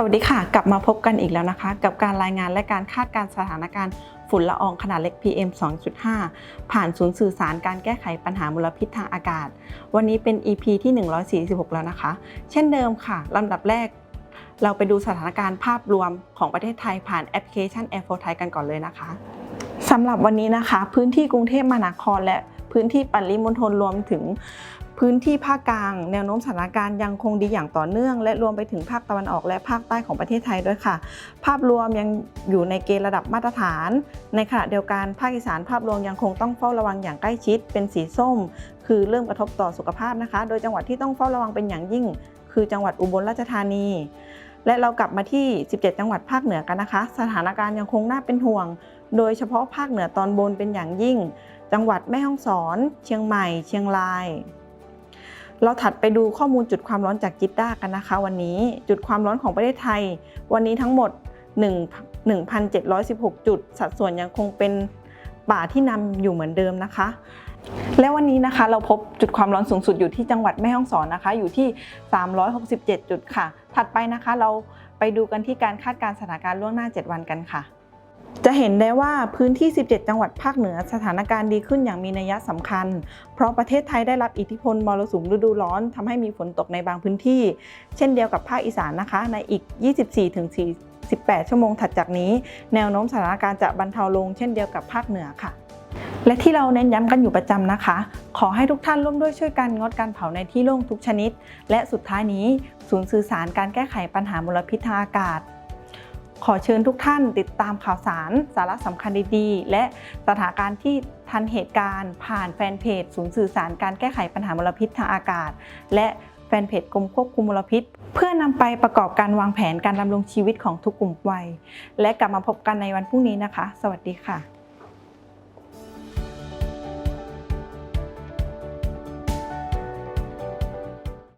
สวัสดีค่ะ กลับมาพบกันอีกแล้วนะคะ กับการรายงานและการคาดการณ์สถานการณ์ฝุ่นละอองขนาดเล็ก PM 2.5 ผ่านศูนย์สื่อสารการแก้ไขปัญหามลพิษทางอากาศ วันนี้เป็น EP ที่ 146 แล้วนะคะ เช่นเดิมค่ะลำดับแรก เราไปดูสถานการณ์ภาพรวมของประเทศไทยผ่านแอปพลิเคชัน Air for Thai กันก่อนเลยนะคะสำหรับวันนี้นะคะ พื้นที่กรุงเทพมหานครและพื้นที่ปริมณฑลรวมถึง พื้นที่ภาคกลาง แนวโน้มสถานการณ์ยังคงดีอย่างต่อเนื่อง และรวมไปถึงภาคตะวันออกและภาคใต้ของประเทศไทยด้วยค่ะ ภาพรวมยังอยู่ในเกณฑ์ระดับมาตรฐาน ในขณะเดียวกันภาคอีสานภาพรวมยังคงต้องเฝ้าระวังอย่างใกล้ชิด เป็นสีส้ม คือเริ่มกระทบต่อสุขภาพนะคะ โดยจังหวัดที่ต้องเฝ้าระวังเป็นอย่างยิ่ง คือจังหวัดอุบลราชธานีและเรากลับมาที่ 17 จังหวัดภาคเหนือกันนะคะ สถานการณ์ยังคงน่าเป็นห่วง โดยเฉพาะภาคเหนือตอนบนเป็นอย่างยิ่ง จังหวัดแม่ฮ่องสอน เชียงใหม่ เชียงราย เราถัดไปดูข้อมูลจุดความร้อนจากจิตด้ากันนะคะ วันนี้จุดความร้อนของประเทศไทย วันนี้ทั้งหมด1 1,716 จุด สัดส่วนยังคงเป็นป่าที่นำอยู่เหมือนเดิมนะคะ และวันนี้นะคะเราพบจุดความร้อนสูงสุดอยู่ที่จังหวัดแม่ฮ่องสอนนะคะ อยู่ที่ 367 จุดค่ะ ถัดไปนะคะเราไปดูกันที่การคาดการณ์สถานการณ์ล่วงหน้า 7 วันกันค่ะ จะเห็นได้ว่าพื้นที่ 17 จังหวัดภาคเหนือสถานการณ์ดีขึ้นอย่างมีนัยสำคัญ เพราะประเทศไทยได้รับอิทธิพลมรสุมฤดูร้อนทำให้มีฝนตกในบางพื้นที่ เช่นเดียวกับภาคอีสานนะคะ ในอีก 24-48ชั่วโมงถัดจากนี้ แนวโน้มสถานการณ์จะบรรเทาลงเช่นเดียวกับภาคเหนือค่ะและที่เราเน้นย้ำกันอยู่ประจำนะคะ ขอให้ทุกท่านร่วมด้วยช่วยกันงดการเผาในที่โล่งทุกชนิด และสุดท้ายนี้ ศูนย์สื่อสารการแก้ไขปัญหามลพิษทางอากาศ ขอเชิญทุกท่านติดตามข่าวสารสาระสำคัญดีๆ และสถานการณ์ที่ทันเหตุการณ์ผ่านแฟนเพจศูนย์สื่อสารการแก้ไขปัญหามลพิษทางอากาศ และแฟนเพจกรมควบคุมมลพิษ เพื่อนำไปประกอบการวางแผนการดำรงชีวิตของทุกกลุ่มวัย และกลับมาพบกันในวันพรุ่งนี้นะคะ สวัสดีค่ะ